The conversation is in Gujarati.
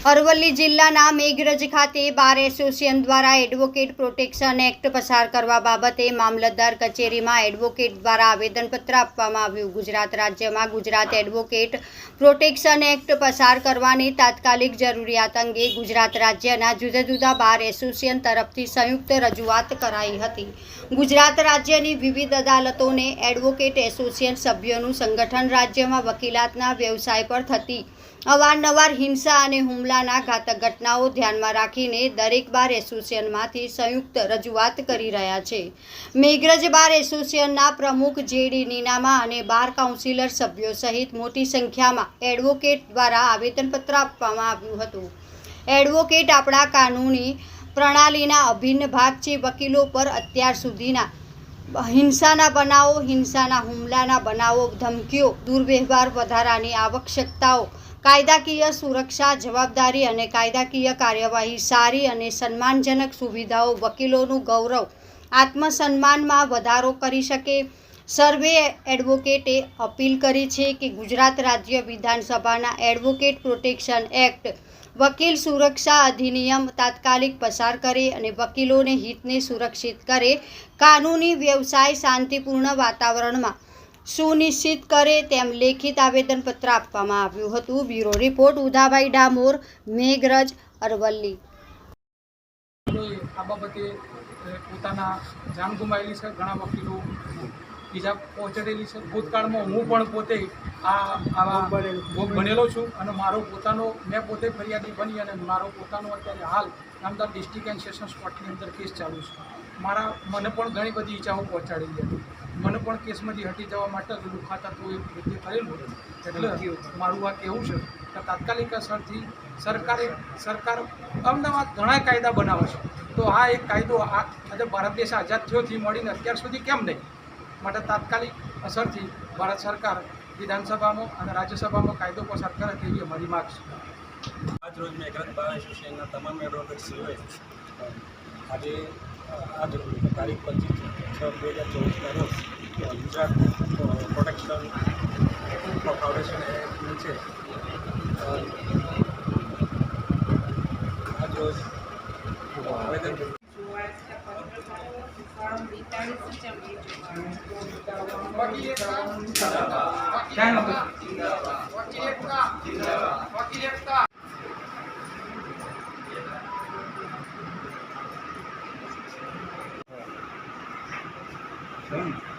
અરવલ્લી જિલ્લાના મેઘરજ ખાતે બાર એસોસિએશન દ્વારા એડવોકેટ પ્રોટેક્શન એક્ટ પસાર કરવા બાબતે મામલતદાર કચેરીમાં એડવોકેટ દ્વારા આવેદનપત્ર આપવામાં આવ્યું. ગુજરાત રાજ્યમાં ગુજરાત એડવોકેટ પ્રોટેક્શન એક્ટ પસાર કરવાની તાત્કાલિક જરૂરિયાત અંગે ગુજરાત રાજ્યના જુદા જુદા બાર એસોસિએશન તરફથી સંયુક્ત રજૂઆત કરાઈ હતી. ગુજરાત રાજ્યની વિવિધ અદાલતોને એડવોકેટ એસોસિએશન સભ્યોનું સંગઠન રાજ્યમાં વકીલાતના વ્યવસાય પર થતી અવારનવાર હિંસા અને હુમલાના ઘાતક ઘટનાઓ ધ્યાનમાં રાખીને દરેક બાર એસોસિએશનમાંથી સંયુક્ત રજૂઆત કરી રહ્યા છે. મેઘરજ બાર એસોસિએશનના પ્રમુખ જેડી નીનામા અને બાર કાઉન્સિલર સભ્યો સહિત મોટી સંખ્યામાં એડવોકેટ દ્વારા આવેદનપત્ર આપવામાં આવ્યું હતું. એડવોકેટ આપણા કાનૂની પ્રણાલીના અભિન્ન ભાગ છે. વકીલો પર અત્યાર સુધીના હિંસાના બનાવો, હિંસાના હુમલાના બનાવો, ધમકીઓ, દુર્વ્યવહાર વધારાની આવશ્યકતાઓ કાયદાકીય સુરક્ષા, જવાબદારી અને કાયદાકીય કાર્યવાહી સારી અને સન્માનજનક સુવિધાઓ વકીલોનું ગૌરવ આત્મસન્માનમાં વધારો કરી શકે. સર્વે એડવોકેટે અપીલ કરી છે કે ગુજરાત રાજ્ય વિધાનસભાના એડવોકેટ પ્રોટેક્શન એક્ટ વકીલ સુરક્ષા અધિનિયમ તાત્કાલિક પસાર કરે અને વકીલોને હિતને સુરક્ષિત કરે. કાનૂની વ્યવસાય શાંતિપૂર્ણ વાતાવરણમાં સુનિશ્ચિત કરે તેમ લેખિત આવેદનપત્ર આપવામાં આવ્યું હતું. Bureau report Udabhai Damor Meghraj Aravalli. આ બાબતે પોતાના જાન ગુમાવેલી છે ઘણા વકીલો બીજા પહોંચેલી છે. ભૂતકાળમાં હું પણ પોતે આ આવા ભોગ બનેલો છું. અને મારો પોતાનો મેં પોતે ફરિયાદી બની અને મારો પોતાનો અત્યારે હાલ નામદાર ડિસ્ટ્રિક્ટ એન્ડ સેશન્સ કોર્ટની અંદર કેસ ચાલુ છે. મારા મને પણ ઘણી બધી ઈચ્છાઓ પહોંચાડેલી હતી. મને પણ કેસમાંથી હટી જવા માટે દુખાતા તો એ વૃદ્ધિ કરેલું એટલે મારું આ કહેવું છે કે તાત્કાલિક અસરથી સરકારે, સરકાર અમદાવાદ ઘણા કાયદા બનાવે છે. તો આ એક કાયદો આ આજે ભારત દેશ આઝાદ થયોથી મળીને અત્યાર સુધી કેમ નહીં? માટે તાત્કાલિક અસરથી ભારત સરકાર વિધાનસભામાં અને રાજ્યસભામાં કાયદો પસાર કરે તેવી અમારી માગ છે. આજ રોજ મેઘરાજ બાર એસોસિએશનના તમામ એડવોકેટ્સીઓએ આજે આજ તારીખ પચીસ છ બે હજાર ચોવીસના રોજ ગુજરાત પ્રોટેક્શન ફાઉન્ડેશન નીચે આજ રોજ આવેદન વકીલ